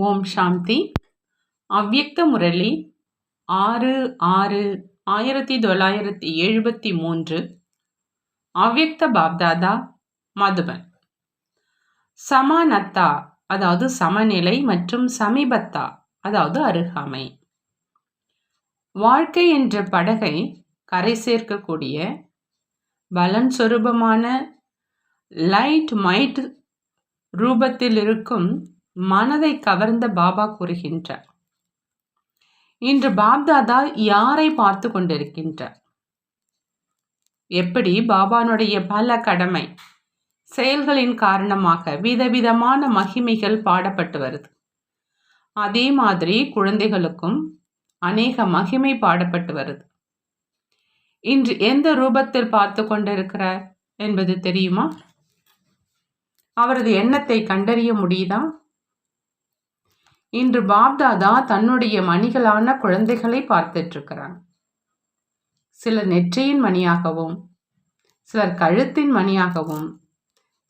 ஓம் சாந்தி. அவ்யக்த முரளி ஆறு ஆறு ஆயிரத்தி தொள்ளாயிரத்தி எழுபத்தி மூன்று. அவ்யக்த பாப்தாதா மதுபன். சமானத்தா அதாவது சமநிலை மற்றும் சமீபத்தா அதாவது அருகாமை. வாழ்க்கை என்ற படகை கரை சேர்க்கக்கூடிய பலன் சொரூபமான லைட் மைட் ரூபத்தில் இருக்கும் மனதை கவர்ந்த பாபா கூறுகின்றார். இன்று பாப்தாதா யாரை பார்த்து கொண்டிருக்கின்றார்? எப்படி பாபானுடைய பல கடமை செயல்களின் காரணமாக விதவிதமான மகிமைகள் பாடப்பட்டு வருது. அதே மாதிரி குழந்தைகளுக்கும் அநேக மகிமை பாடப்பட்டு வருது. இன்று எந்த ரூபத்தில் பார்த்து கொண்டிருக்கிறார் என்பது தெரியுமா? அவரது எண்ணத்தை கண்டறிய முடியுதா? இன்று பாப்தாதா தன்னுடைய மணிகளான குழந்தைகளை பார்த்துட்டு இருக்கிறாங்க சிலர் நெற்றியின் மணியாகவும் சிலர் கழுத்தின் மணியாகவும்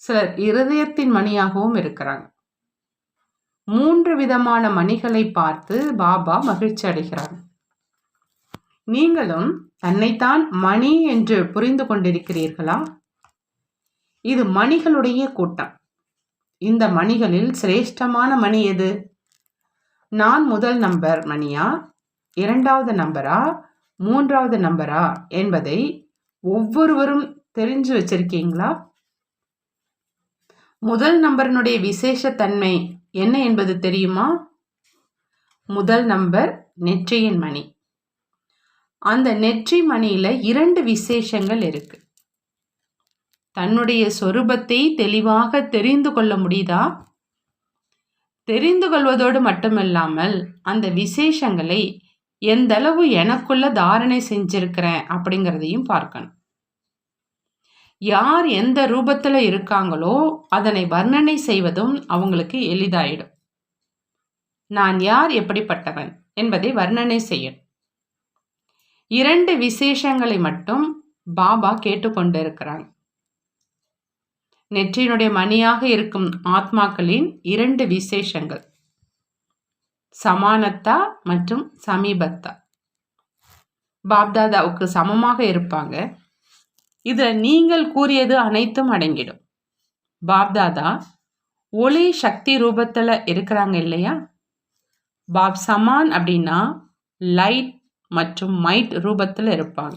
சிலர் இருதயத்தின் மணியாகவும் இருக்கிறாங்க மூன்று விதமான மணிகளை பார்த்து பாபா மகிழ்ச்சி அடைகிறார். நீங்களும் தன்னைத்தான் மணி என்று புரிந்து கொண்டிருக்கிறீர்களா? இது மணிகளுடைய கூட்டம். இந்த மணிகளில் சிரேஷ்டமான மணி எது? நான் முதல் நம்பர் மணியா? இரண்டாவது நம்பரா? மூன்றாவது நம்பரா? என்பதை ஒவ்வொருவரும் தெரிஞ்சு வச்சிருக்கீங்களா? முதல் நம்பரினுடைய விசேஷத்தன்மை என்ன என்பது தெரியுமா? முதல் நம்பர் நெற்றியின் மணி. அந்த நெற்றி மணியில இரண்டு விசேஷங்கள் இருக்கு. தன்னுடைய சொரூபத்தை தெளிவாக தெரிந்து கொள்ள முடியுதா? தெரிந்து கொள்வதோடு மட்டுமில்லாமல் அந்த விசேஷங்களை எந்தளவு எனக்குள்ள தாரணை செஞ்சிருக்கிறேன் அப்படிங்கிறதையும் பார்க்கணும். யார் எந்த ரூபத்தில் இருக்காங்களோ அதனை வர்ணனை செய்வதும் அவங்களுக்கு எளிதாயிடும். நான் யார் எப்படிப்பட்டவன் என்பதை வர்ணனை செய்யணும். இரண்டு விசேஷங்களை மட்டும் பாபா கேட்டுக்கொண்டிருக்கிறாங்க நெற்றியினுடைய மணியாக இருக்கும் ஆத்மாக்களின் இரண்டு விசேஷங்கள். சமானத்தா மற்றும் சமீபத்தா. பாப்தாதாவுக்கு சமமாக இருப்பாங்க. இதில் நீங்கள் கூறியது அனைத்தும் அடங்கிடும். பாப்தாதா ஒளி சக்தி ரூபத்தில் இருக்கிறாங்க இல்லையா? பாப் சமான் அப்படின்னா லைட் மற்றும் மைட் ரூபத்தில் இருப்பாங்க.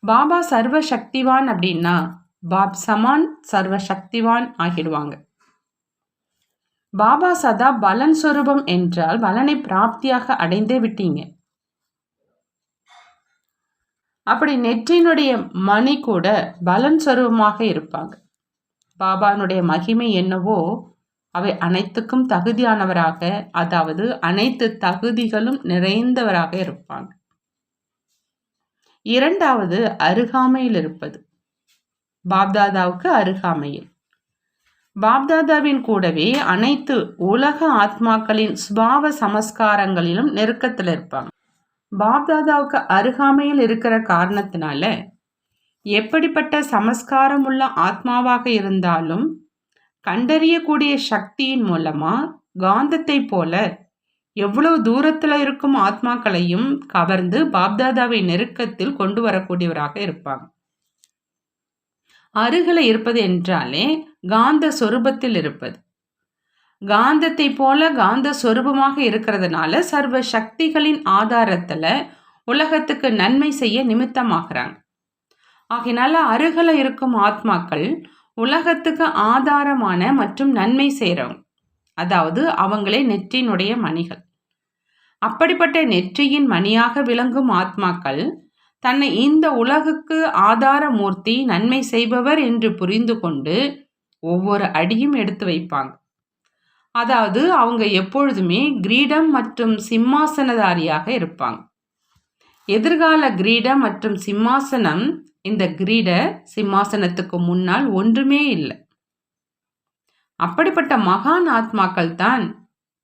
பாபா சர்வ சக்திவான் அப்படின்னா பாப் சமான் சர்வ சக்திவான் ஆகிடுவாங்க. பாபா சதா பலன் சொரூபம் என்றால் பலனை பிராப்தியாக அடைந்தே விட்டீங்க. அப்படி நெற்றினுடைய மணி கூட பலன் சொரூபமாக இருப்பாங்க. பாபானுடைய மகிமை என்னவோ அவை அனைத்துக்கும் தகுதியானவராக அதாவது அனைத்து தகுதிகளும் நிறைந்தவராக இருப்பாங்க. இரண்டாவது அருகாமையில் இருப்பது. பாப்தாதாவுக்கு அருகாமையில். பாப்தாதாவின் கூடவே அனைத்து உலக ஆத்மாக்களின் சுபாவ சமஸ்காரங்களிலும் நெருக்கத்தில் இருப்பாங்க. பாப்தாதாவுக்கு அருகாமையில் இருக்கிற காரணத்தினால எப்படிப்பட்ட சமஸ்காரம் உள்ள ஆத்மாவாக இருந்தாலும் கண்டறியக்கூடிய சக்தியின் மூலமா காந்தத்தை போல எவ்வளவு தூரத்தில் இருக்கும் ஆத்மாக்களையும் கவர்ந்து பாப்தாதாவை நெருக்கத்தில் கொண்டு வரக்கூடியவராக இருப்பாங்க. அருகில் இருப்பது என்றாலே காந்த சொரூபத்தில் இருப்பது. காந்தத்தை போல காந்த சொரூபமாக இருக்கிறதுனால சர்வ சக்திகளின் ஆதாரத்தில் உலகத்துக்கு நன்மை செய்ய நிமித்தமாகிறாங்க. ஆகினால அருகில் இருக்கும் ஆத்மாக்கள் உலகத்துக்கு ஆதாரமான மற்றும் நன்மை செய்கிறவங்க அதாவது அவங்களே நெற்றியினுடைய மணிகள். அப்படிப்பட்ட நெற்றியின் மணியாக விளங்கும் ஆத்மாக்கள் தன்னை இந்த உலகுக்கு ஆதார மூர்த்தி நன்மை செய்பவர் என்று புரிந்து கொண்டு ஒவ்வொரு அடியும் எடுத்து வைப்பாங்க. அதாவது அவங்க எப்பொழுதுமே கிரீடம் மற்றும் சிம்மாசனதாரியாக இருப்பாங்க. எதிர்கால கிரீடம் மற்றும் சிம்மாசனம் இந்த கிரீட சிம்மாசனத்துக்கு முன்னால் ஒன்றுமே இல்லை. அப்படிப்பட்ட மகான் ஆத்மாக்கள் தான்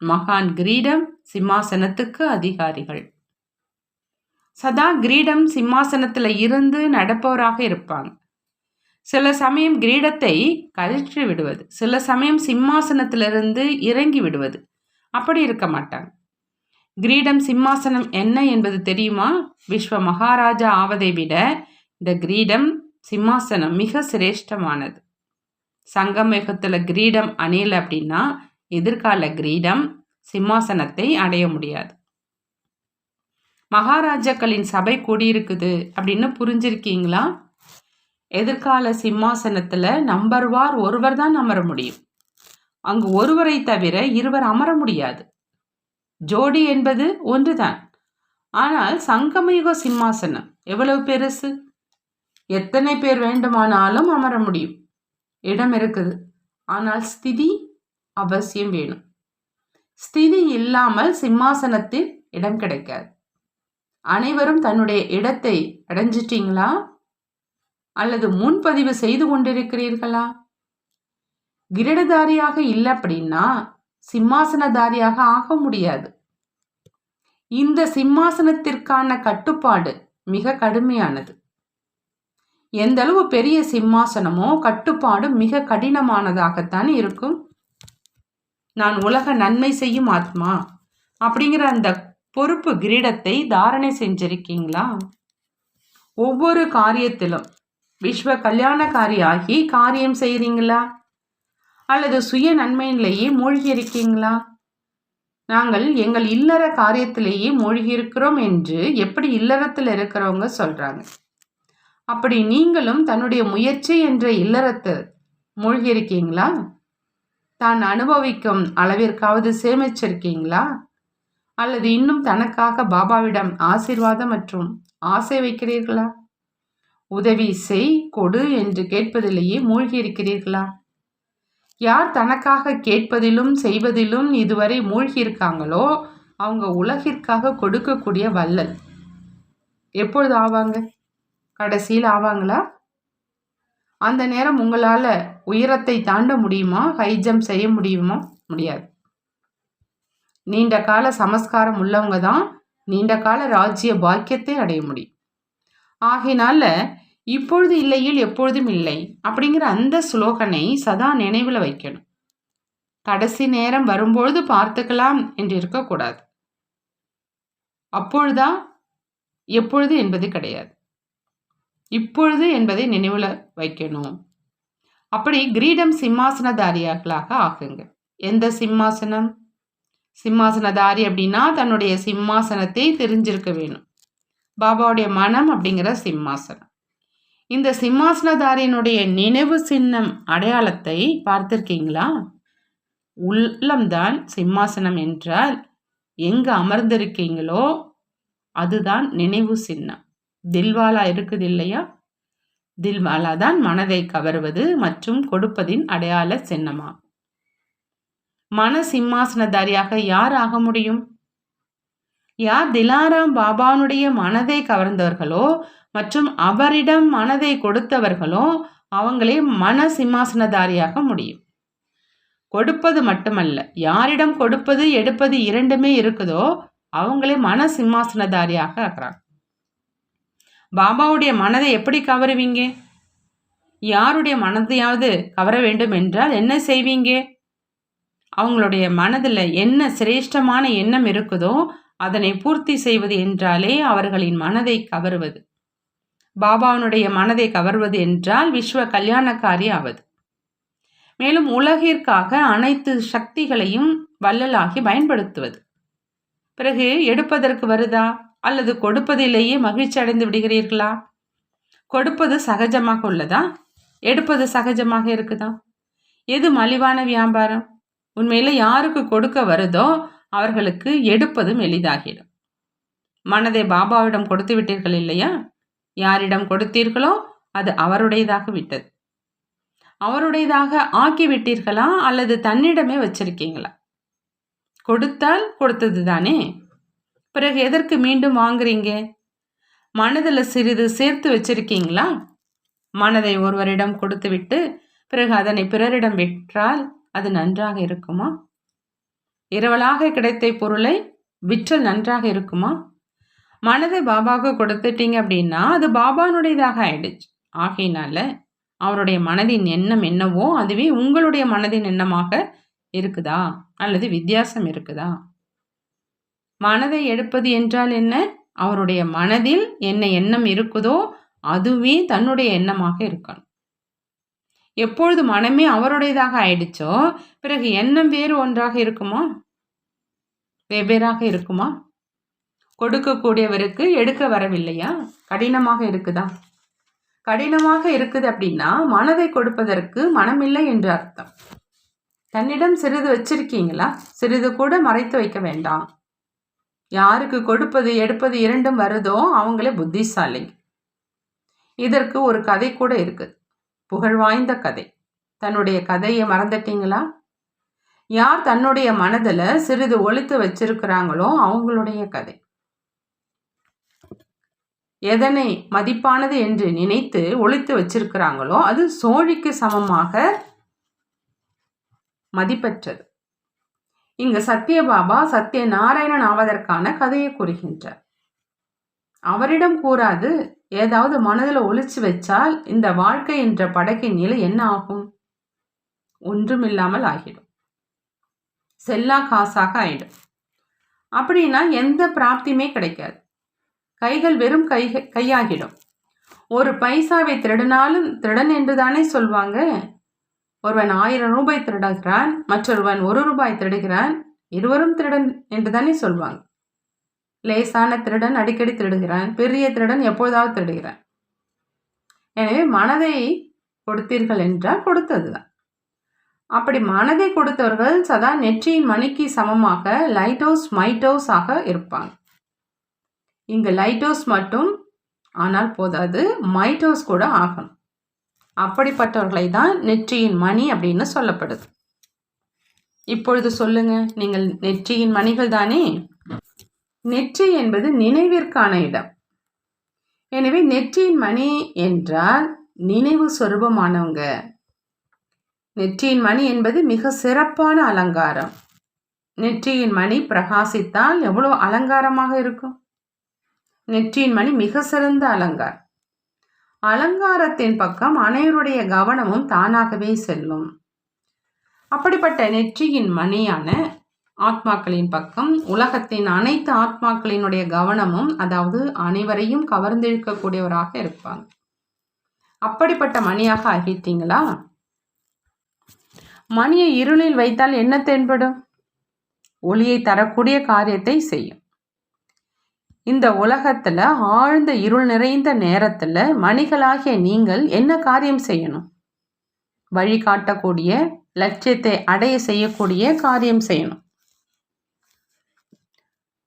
மகான் கிரீடம் சிம்மாசனத்துக்கு அதிகாரிகள். சதா கிரீடம் சிம்மாசனத்தில் இருந்து நடப்பவராக இருப்பாங்க. சில சமயம் கிரீடத்தை கழற்றி விடுவது சில சமயம் சிம்மாசனத்திலிருந்து இறங்கி விடுவது. அப்படி இருக்க மாட்டாங்க. கிரீடம் சிம்மாசனம் என்ன என்பது தெரியுமா? விஸ்வ மகாராஜா ஆவதை விட இந்த கிரீடம் சிம்மாசனம் மிக சிரேஷ்டமானது. சங்கமேகத்தில் கிரீடம் அணியல அப்படின்னா எதிர்கால கிரீடம் சிம்மாசனத்தை அடைய முடியாது. மகாராஜாக்களின் சபை கூடியிருக்குது அப்படின்னு புரிஞ்சிருக்கீங்களா? எதிர்கால சிம்மாசனத்தில் நம்பர் வார் ஒருவர் தான் அமர முடியும். அங்கு ஒருவரை தவிர இருவர் அமர முடியாது. ஜோடி என்பது ஒன்றுதான். ஆனால் சங்கமயுக சிம்மாசனம் எவ்வளவு பெருசு? எத்தனை பேர் வேண்டுமானாலும் அமர முடியும். இடம் இருக்குது. ஆனால் ஸ்திதி அவசியம் வேணும். ஸ்திதி இல்லாமல் சிம்மாசனத்தில் இடம் கிடைக்காது. அனைவரும் தன்னுடைய இடத்தை அடைஞ்சிட்டீங்களா? அல்லது முன்பதிவு செய்து கொண்டிருக்கிறீர்களா? கிரடதாரியாக இல்லை அப்படின்னா சிம்மாசனதாரியாக ஆக முடியாது. இந்த சிம்மாசனத்திற்கான கட்டுப்பாடு மிக கடுமையானது. எந்த அளவு பெரிய சிம்மாசனமோ கட்டுப்பாடு மிக கடினமானதாகத்தான் இருக்கும். நான் உலக நன்மை செய்யும் ஆத்மா அப்படிங்கிற அந்த பொறுப்பு கிரீடத்தை தாரணை செஞ்சிருக்கீங்களா? ஒவ்வொரு காரியத்திலும் விஸ்வ கல்யாணக்காரியாகி காரியம் செய்கிறீங்களா அல்லது சுய நன்மையிலேயே மூழ்கி இருக்கீங்களா நாங்கள் எங்கள் இல்லற காரியத்திலேயே மூழ்கி இருக்கிறோம் என்று எப்படி இல்லறத்தில் இருக்கிறவங்க சொல்கிறாங்க அப்படி நீங்களும் தன்னுடைய முயற்சி என்ற இல்லறத்தை மூழ்கி இருக்கீங்களா தான் அனுபவிக்கும் அளவிற்காவது சேமிச்சிருக்கீங்களா? அல்லது இன்னும் தனக்காக பாபாவிடம் ஆசிர்வாதம் மற்றும் ஆசை வைக்கிறீர்களா? உதவி செய் கொடு என்று கேட்பதிலேயே மூழ்கி இருக்கிறீர்களா யார் தனக்காக கேட்பதிலும் செய்வதிலும் இதுவரை மூழ்கி இருக்காங்களோ அவங்க உலகிற்காக கொடுக்கக்கூடிய வல்லல் எப்பொழுது ஆவாங்க? கடைசியில் ஆவாங்களா? அந்த நேரம் உங்களால் உயரத்தை தாண்ட முடியுமா? ஹை ஜம்ப் செய்ய முடியுமா? முடியாது. நீண்ட கால சமஸ்காரம் உள்ளவங்க தான் நீண்ட கால ராஜ்ய பாக்கியத்தை அடைய முடியும். ஆகையினால இப்பொழுது இல்லையில் எப்பொழுதும் இல்லை அப்படிங்கிற அந்த ஸ்லோகனை சதா நினைவில் வைக்கணும். கடைசி நேரம் வரும்பொழுது பார்த்துக்கலாம் என்று இருக்கக்கூடாது. அப்பொழுதா? எப்பொழுது என்பது கிடையாது. இப்பொழுது என்பதை நினைவில் வைக்கணும். அப்படி கிரீடம் சிம்மாசனதாரியாக்களாக ஆகுங்க. எந்த சிம்மாசனம்? சிம்மாசனதாரி அப்படின்னா தன்னுடைய சிம்மாசனத்தை தெரிஞ்சிருக்க வேணும். பாபாவுடைய மனம் அப்படிங்கிற சிம்மாசனம். இந்த சிம்மாசனதாரியினுடைய நினைவு சின்னம் அடையாளத்தை பார்த்திருக்கீங்களா? உள்ளம்தான் சிம்மாசனம் என்றால் எங்கு அமர்ந்திருக்கீங்களோ அதுதான் நினைவு சின்னம். தில்வாலா இருக்குது இல்லையா? தில்வாலா தான் மனதை கவர்வது மற்றும் கொடுப்பதின் அடையாள சின்னமாகும். மன சிம்மாசனதாரியாக யார் ஆக முடியும்? யார் திலாராம் பாபானுடைய மனதை கவர்ந்தவர்களோ மற்றும் அவரிடம் மனதை கொடுத்தவர்களோ அவங்களே மன சிம்மாசனதாரியாக முடியும். கொடுப்பது மட்டுமல்ல யாரிடம் கொடுப்பது எடுப்பது இரண்டுமே இருக்குதோ அவங்களே மன சிம்மாசனதாரியாக ஆகிறாங்க பாபாவுடைய மனதை எப்படி கவருவீங்க? யாருடைய மனதையாவது கவர வேண்டும் என்றால் என்ன செய்வீங்க? அவங்களுடைய மனதில் என்ன சிரேஷ்டமான எண்ணம் இருக்குதோ அதனை பூர்த்தி செய்வது என்றாலே அவர்களின் மனதை கவருவது. பாபாவினுடைய மனதை கவர்வது என்றால் விஸ்வ கல்யாணக்காரி ஆவது. மேலும் உலகிற்காக அனைத்து சக்திகளையும் வள்ளலாகி பயன்படுத்துவது. பிறகு எடுப்பதற்கு வருதா? அல்லது கொடுப்பதிலேயே மகிழ்ச்சி அடைந்து விடுகிறீர்களா? கொடுப்பது சகஜமாக உள்ளதா? எடுப்பது சகஜமாக இருக்குதா? எது மலிவான வியாபாரம்? உண்மையில் யாருக்கு கொடுக்க வருதோ அவர்களுக்கு எடுப்பதும் எளிதாகிடும். மனதை பாபாவிடம் கொடுத்து விட்டீர்கள் இல்லையா? யாரிடம் கொடுத்தீர்களோ அது அவருடையதாக விட்டது. அவருடையதாக ஆக்கி விட்டீர்களா அல்லது தன்னிடமே வச்சிருக்கீங்களா? கொடுத்தால் கொடுத்தது தானே பிறகு எதற்கு மீண்டும் வாங்குறீங்க? மனதில் சிறிது சேர்த்து வச்சிருக்கீங்களா? மனதை ஒருவரிடம் கொடுத்துவிட்டு பிறகு அதனை பிறரிடம் விற்றால் அது நன்றாக இருக்குமா? இரவலாக கிடைத்த பொருளை விற்றல் நன்றாக இருக்குமா? மனதை பாபாவுக்கு கொடுத்துட்டீங்க அப்படின்னா அது பாபானுடையதாக ஆயிடுச்சு. ஆகையினால அவருடைய மனதின் எண்ணம் என்னவோ அதுவே உங்களுடைய மனதின் எண்ணமாக இருக்குதா? அல்லது வித்தியாசம் இருக்குதா? மனதை எடுப்பது என்றால் என்ன? அவருடைய மனதில் என்ன எண்ணம் இருக்குதோ அதுவே தன்னுடைய எண்ணமாக இருக்கணும். எப்பொழுது மனமே அவருடையதாக ஆயிடுச்சோ பிறகு எண்ணம் வேறு ஒன்றாக இருக்குமா? வெவ்வேறாக இருக்குமா? கொடுக்கக்கூடியவருக்கு எடுக்க வரவில்லையா? கடினமாக இருக்குதா? கடினமாக இருக்குது அப்படின்னா மனதை கொடுப்பதற்கு மனமில்லை என்று அர்த்தம். தன்னிடம் சிறிது வச்சிருக்கீங்களா? சிறிது கூட மறைத்து வைக்க வேண்டாம். யாருக்கு கொடுப்பது எடுப்பது இரண்டும் வருதோ அவங்களே புத்திசாலி இதற்கு ஒரு கதை கூட இருக்குது புகழ்வாய்ந்த கதை. தன்னுடைய கதையை மறந்துட்டீங்களா? யார் தன்னுடைய மனதில் சிறிது ஒழித்து வச்சிருக்கிறாங்களோ அவங்களுடைய கதை. எதனை மதிப்பானது என்று நினைத்து ஒழித்து வச்சிருக்கிறாங்களோ அது சோழிக்கு சமமாக மதிப்பற்றது. இங்கு சத்யபாபா சத்ய நாராயணன் ஆவதற்கான கதையை கூறுகின்றார். அவரிடம் கூறாது ஏதாவது மனதில் ஒழிச்சு வச்சால் இந்த வாழ்க்கை என்ற படகின் நிலை என்ன ஆகும்? ஒன்றுமில்லாமல் ஆகிடும். செல்லா காசாக ஆயிடும். அப்படின்னா எந்த பிராப்தியுமே கிடைக்காது. கைகள் வெறும் கை கையாகிடும். ஒரு பைசாவை திருடினாலும் திருடன் என்று தானே சொல்வாங்க? ஒருவன் ஆயிரம் ரூபாய் திருடுகிறான் மற்றொருவன் ஒரு ரூபாய் திருடுகிறான் இருவரும் திருடன் என்று தானே சொல்வாங்க. லேசான திருடன் அடிக்கடி திருடுகிறான் பெரிய திருடன் எப்பொழுதாவது திருடுகிறான். எனவே மனதை கொடுத்தீர்கள் என்றால் கொடுத்ததுதான். அப்படி மனதை கொடுத்தவர்கள் சதா நெற்றியின் மணிக்கு சமமாக லைட் ஹவுஸ் மைட் ஹவுஸ் ஆக இருப்பாங்க. இங்கு லைட் ஹவுஸ் மட்டும் ஆனால் போதாது மைட் ஹவுஸ் கூட ஆகணும். அப்படிப்பட்டவர்களை தான் நெற்றியின் மணி அப்படின்னு சொல்லப்படுது. இப்பொழுது சொல்லுங்க நீங்கள் நெற்றியின் மணிகள் தானே? நெற்றி என்பது நினைவிற்கான இடம். எனவே நெற்றியின் மணி என்றால் நினைவு சொரூபமானவங்க. நெற்றியின் மணி என்பது மிக சிறப்பான அலங்காரம். நெற்றியின் மணி பிரகாசித்தால் எவ்வளோ அலங்காரமாக இருக்கும்? நெற்றியின் மணி மிக சிறந்த அலங்காரம். அலங்காரத்தின் பக்கம் அனைவருடைய கவனமும் தானாகவே செல்லும். அப்படிப்பட்ட நெற்றியின் மணியான ஆத்மாக்களின் பக்கம். உலகத்தின் அனைத்து ஆத்மாக்களினுடைய கவனமும் அதாவது அனைவரையும் கவர்ந்திழுக்கக்கூடியவராக இருப்பாங்க. அப்படிப்பட்ட மணியாக ஆகிட்டீங்களா? மணியை இருளில் வைத்தால் என்ன தென்படும்? ஒளியை தரக்கூடிய காரியத்தை செய்யும். இந்த உலகத்துல ஆழ்ந்த இருள் நிறைந்த நேரத்துல மணிகளாகிய நீங்கள் என்ன காரியம் செய்யணும்? வழி காட்டக்கூடிய லட்சியத்தை அடைய செய்யக்கூடிய காரியம் செய்யணும்.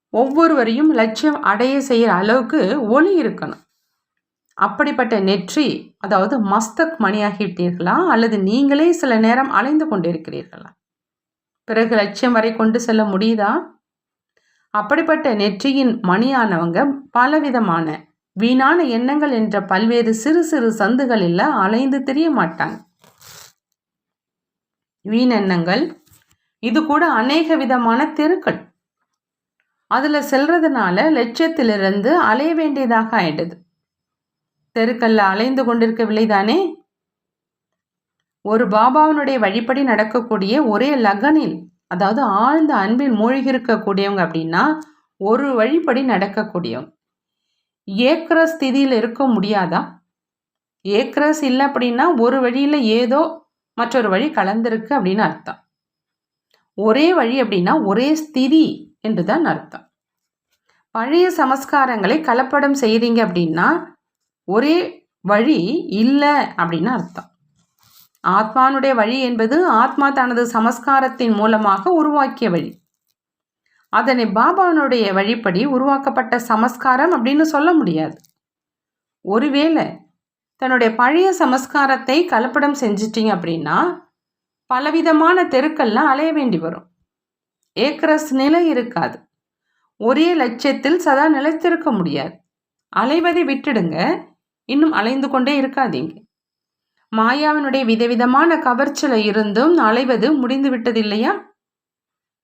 ஒவ்வொருவரையும் லட்சியம் அடைய செய்கிற அளவுக்கு ஒளி இருக்கணும். அப்படிப்பட்ட நெற்றி அதாவது மஸ்தக் மணியாகிவிட்டீர்களா? அல்லது நீங்களே சில நேரம் அலைந்து கொண்டிருக்கிறீர்களா? பிறகு லட்சியம் வரை கொண்டு செல்ல முடியுதா? அப்படிப்பட்ட நெற்றியின் மணியானவங்க பலவிதமான வீணான எண்ணங்கள் என்ற பல்வேறு சிறு சிறு சந்துகளில் அலைந்து தெரிய மாட்டாங்க. வீணெண்ணங்கள் இது கூட அநேக விதமான தெருக்கள். அதில் செல்றதுனால லட்சியத்திலிருந்து அலைய வேண்டியதாக ஆயிடுது தெருக்கல்ல அலைந்து கொண்டிருக்கவில்லை தானே? ஒரு பாபாவினுடைய வழிப்படி நடக்கக்கூடிய ஒரே லகனில் அதாவது ஆழ்ந்த அன்பில் மூழ்கி இருக்கக்கூடியவங்க அப்படின்னா ஒரு வழிப்படி நடக்கக்கூடியவங்க. ஏக்கிற ஸ்திதியில் இருக்க முடியாதா? ஏக்ரஸ் இல்லை அப்படின்னா ஒரு வழியில் ஏதோ மற்றொரு வழி கலந்திருக்கு அப்படின்னு அர்த்தம். ஒரே வழி அப்படின்னா ஒரே ஸ்திதி. என்று தான் அர்த்தம். பழைய சமஸ்காரங்களை கலப்படம் செய்கிறீங்க அப்படின்னா ஒரே வழி இல்லை அப்படின்னு அர்த்தம். ஆத்மானுடைய வழி என்பது ஆத்மா தனது சமஸ்காரத்தின் மூலமாக உருவாக்கிய வழி. அதனை பாபானுடைய வழிப்படி உருவாக்கப்பட்ட சமஸ்காரம் அப்படின்னு சொல்ல முடியாது. ஒருவேளை தன்னுடைய பழைய சமஸ்காரத்தை கலப்படம் செஞ்சிட்டிங்க அப்படின்னா பலவிதமான தெருக்கள்லாம் அலைய வேண்டி வரும். ஏக்கரஸ் நிலை இருக்காது. ஒரே லட்சியத்தில் சதா நிலைத்திருக்க முடியாது. அலைவதை விட்டுடுங்க. இன்னும் அலைந்து கொண்டே இருக்காதீங்க. மாயாவினுடைய விதவிதமான கவர்ச்சல இருந்தும் அலைவது முடிந்து விட்டதில்லையா?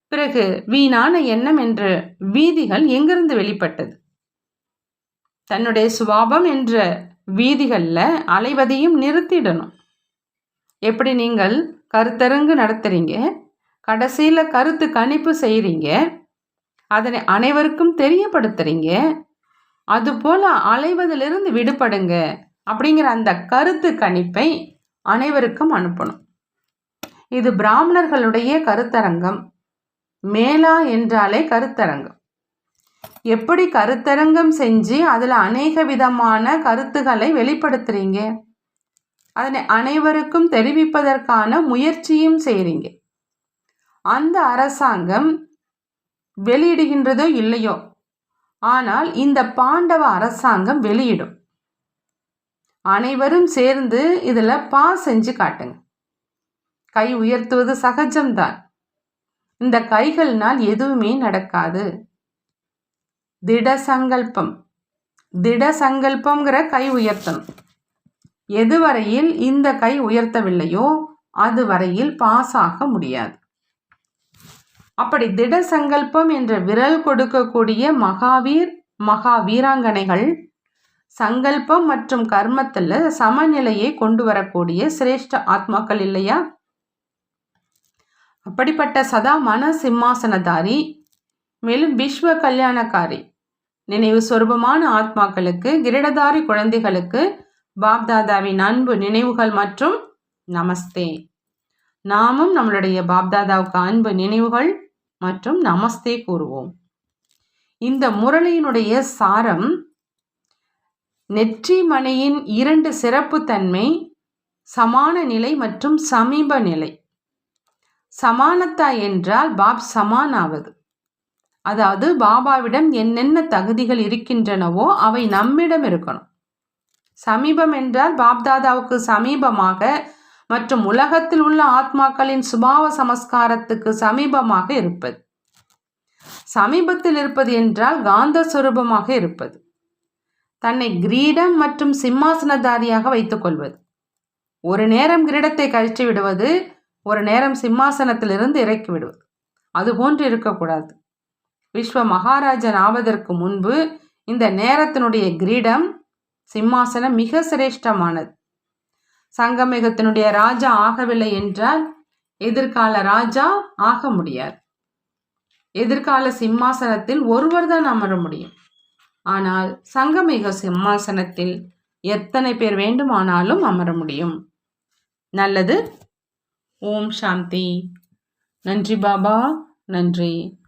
பிறகு வீணான எண்ணம் என்ற வீதிகள் எங்கிருந்து வெளிப்பட்டது? தன்னுடைய சுவாபம் என்ற வீதிகளில் அலைவதையும் நிறுத்திடணும். எப்படி நீங்கள் கருத்தரங்கு நடத்துறீங்க? கடைசியில் கருத்து கணிப்பு செய்கிறீங்க அதனை அனைவருக்கும் தெரியப்படுத்துகிறீங்க அதுபோல் அலைவதிலிருந்து விடுபடுங்க அப்படிங்கிற அந்த கருத்து கணிப்பை அனைவருக்கும் அனுப்பணும். இது பிராமணர்களுடைய கருத்தரங்கம். மேலா என்றாலே கருத்தரங்கம். எப்படி கருத்தரங்கம் செஞ்சு அதில் அநேக விதமான கருத்துக்களை வெளிப்படுத்துகிறீங்க அதனை அனைவருக்கும் தெரிவிப்பதற்கான முயற்சியும் செய்கிறீங்க அந்த அரசாங்கம் வெளியிடுகின்றதோ இல்லையோ? ஆனால் இந்த பாண்டவ அரசாங்கம் வெளியிடும். அனைவரும் சேர்ந்து இதில் பா செஞ்சு காட்டுங்க. கை உயர்த்துவது சகஜம்தான். இந்த கைகள்னால் எதுவுமே நடக்காது. திட சங்கல்பம். திட சங்கல்பங்கிற கை உயர்த்தணும். எதுவரையில் இந்த கை உயர்த்தவில்லையோ அது வரையில் பாஸ் ஆக முடியாது. அப்படி திட சங்கல்பம் என்ற விரல் கொடுக்கக்கூடிய மகாவீர் மகா வீராங்கனைகள் சங்கல்பம் மற்றும் கர்மத்தில் சமநிலையை கொண்டு வரக்கூடிய சிரேஷ்ட ஆத்மாக்கள் இல்லையா? அப்படிப்பட்ட சதா மன சிம்மாசனதாரி மேலும் விஸ்வ கல்யாணக்காரி நினைவு சொரூபமான ஆத்மாக்களுக்கு கிரீடதாரி குழந்தைகளுக்கு பாப்தாதாவின் அன்பு நினைவுகள் மற்றும் நமஸ்தே. நாமும் நம்மளுடைய பாப்தாதாவுக்கு அன்பு நினைவுகள் மற்றும் நமஸ்தே கூறுவோம். இந்த முரளியினுடைய சாரம் நெற்றி மணியின் இரண்டு சிறப்பு தன்மை சமான நிலை மற்றும் சமீப நிலை. சமானத்தா என்றால் பாப் சமான் ஆவது அதாவது பாபாவிடம் என்னென்ன தகுதிகள் இருக்கின்றனவோ அவை நம்மிடம் இருக்கணும். சமீபம் என்றால் பாப்தாதாவுக்கு சமீபமாக மற்றும் உலகத்தில் உள்ள ஆத்மாக்களின் சுபாவ சமஸ்காரத்துக்கு சமீபமாக இருப்பது. சமீபத்தில் இருப்பது என்றால் காந்த சுரூபமாக இருப்பது. தன்னை கிரீடம் மற்றும் சிம்மாசனதாரியாக வைத்துக் கொள்வது. ஒரு நேரம் கிரீடத்தை கழித்து விடுவது ஒரு நேரம் சிம்மாசனத்திலிருந்து இறக்கி விடுவது. அதுபோன்று இருக்கக்கூடாது. விஸ்வ மகாராஜன் ஆவதற்கு முன்பு இந்த நேரத்தினுடைய கிரீடம் சிம்மாசனம் மிக சிரேஷ்டமானது. சங்கமிகத்தினுடைய ராஜா ஆகவில்லை என்றால் எதிர்கால ராஜா ஆக முடியாது. எதிர்கால சிம்மாசனத்தில் ஒருவர் தான் அமர முடியும். ஆனால் சங்கமிக சிம்மாசனத்தில் எத்தனை பேர் வேண்டுமானாலும் அமர முடியும். நல்லது. ஓம் சாந்தி. நன்றி பாபா. நன்றி.